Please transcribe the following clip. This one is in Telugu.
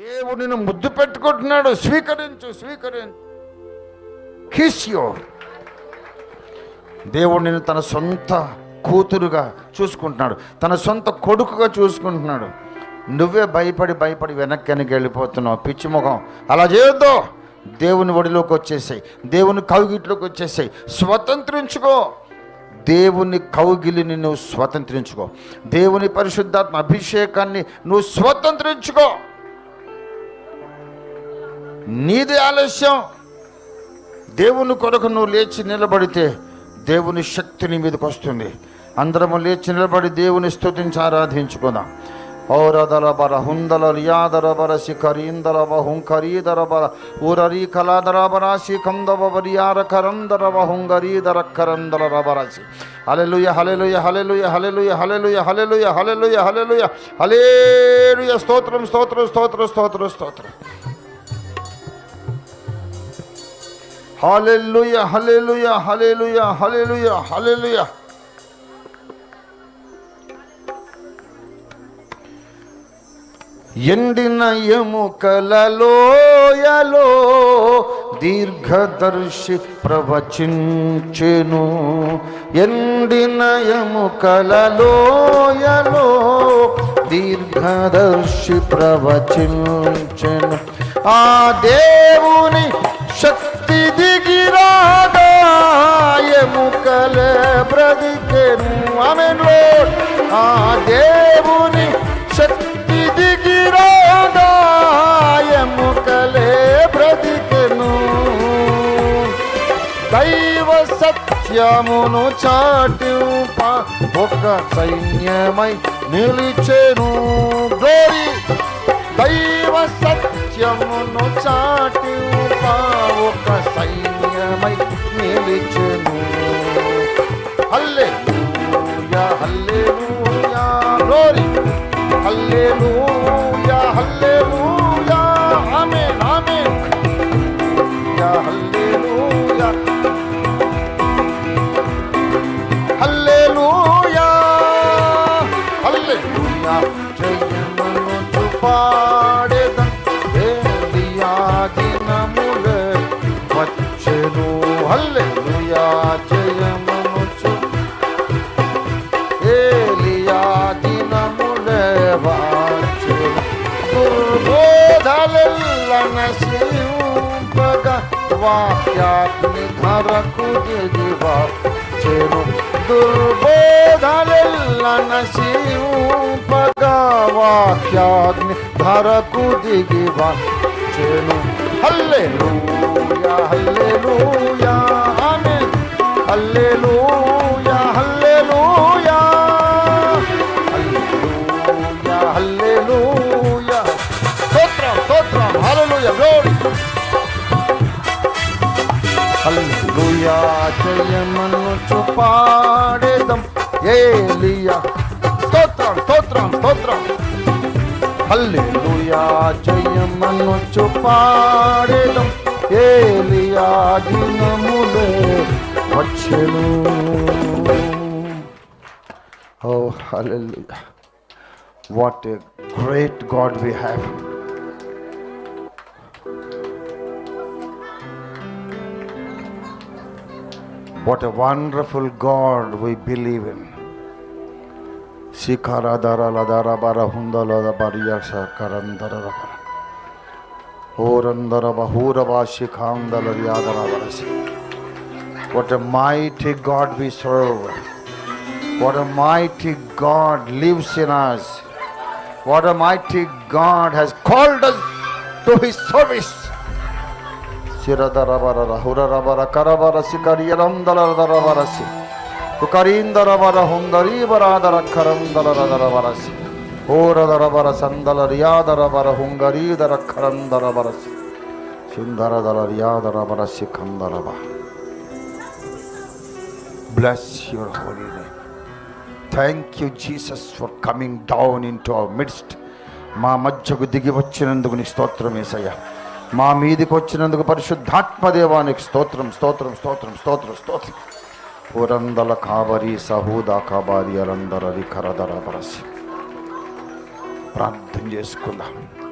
దేవుడిని ముద్దు పెట్టుకుంటున్నాడు. స్వీకరించు స్వీకరించు. కిస్ యోర్ దేవుడిని తన సొంత కూతురుగా చూసుకుంటున్నాడు. తన సొంత కొడుకుగా చూసుకుంటున్నాడు. నువ్వే భయపడి భయపడి వెనక్కి వెనక్కి వెళ్ళిపోతున్నావు. పిచ్చి ముఖం. అలా చేయొద్దు. దేవుని ఒడిలోకి వచ్చేసాయి. దేవుని కౌగిట్లోకి వచ్చేసాయి. స్వతంత్రించుకో. దేవుని కౌగిలిని నువ్వు స్వతంత్రించుకో. దేవుని పరిశుద్ధాత్మ అభిషేకాన్ని నువ్వు స్వతంత్రించుకో. నీది ఆలస్యం. దేవుని కొరకు నువ్వు లేచి నిలబడితే దేవుని శక్తి నీ మీదకి వస్తుంది. అందరము లేచి నిలబడి దేవుని స్థుతించి ఆరాధించుకుందాం. ఔరదల బర హుందల రియాదర బర శిఖరీందర బహుంకరీదర బర ఊరరీ కలాదర బరాశి కందవ బరియార కరందర బహుంగరీదర కరందర రబరాశి hallelujah hallelujah hallelujah hallelujah hallelujah hallelujah hallelujah hallelujah hallelujah స్తోత్రం స్తోత్రం స్తోత్రం స్తోత్రం స్తోత్రం. హల్లెలూయా హల్లెలూయా హల్లెలూయా హల్లెలూయా హల్లెలూయా ఎండిన ఎముకలలోయలో దీర్ఘదర్శి ప్రవచించెను. ఎండిన ఎముకలలోయలో దీర్ఘదర్శి ప్రవచించెను. ఆ దేవుని శక్తి ఎముకలే బ్రతికెను. ఆమెన్లో ఆ దేవుని శక్తి దిగిరాగా ఎముకలే బ్రతికెను. దైవ సత్యమును చాటింప ఒక సైన్యమై నిలిచెను. గ్లోరీ దైవ సత్యమును చాటింప హల్లెలూయా హల్లెలూయా ఆమేన్ ఆమేన్. హల్లెలూయా. హల్లెలూయా హల్లెలూయా. హల్లెలూయా జయమును పాడేదం ఏలియా వచ్చెను. ತ್ವಾಗ್ನಿಧರಕು ದಿವ ಚೆರು ದುರ್ಬೋಧಲೆಲ್ಲ ನಶಿಯು ಪಗವಾಕ್ಯಾಗ್ನಿ ಧರಕು ದಿಗಿವ ಚೆರು ಹಲ್ಲೆ ಲೂಯ ಹಲ್ಲೆ ಲೂಯ ಆಮೇಲೆ ಹಲ್ಲೆ ಲೂಯ हल्लुया, जय मन मनु चुपाड़ेदम ये लिया। स्तोत्रम स्तोत्रम स्तोत्रम। हल्लुया, जय मन मनु चुपाड़ेदम ये लिया दिन मुले वच्छनु ओ hallelujah what a great God we have bara. Orandara bahura ba shikhandala yadara barasi. What a mighty God we serve. What a mighty God lives in us. What a mighty God has called us to his service. శిరధరవర రహుర రవర కరవరసి కరియరందరధరవరసి తుకరీందరవర హుందరీవరాధర కరందరధరవరసి ఓరధరవర సందల రియాదరవర హుంగరీధర కరందరవరసి సుందరధర రియాదరవరసి కందరవ bless your holy name thank you Jesus for coming down into our midst మా మధ్యకు దిగి వచ్చినందుకు నీ స్తోత్రం వేసయ్యా మా మీదికి వచ్చినందుకు పరిశుద్ధాత్మదేవానికి స్తోత్రం స్తోత్రం స్తోత్రం స్తోత్రం స్తోత్రం. పురందల కాబరి సహూదా కాబారి అరందరది కరదర బరసి ప్రార్థన చేసుకుందాం.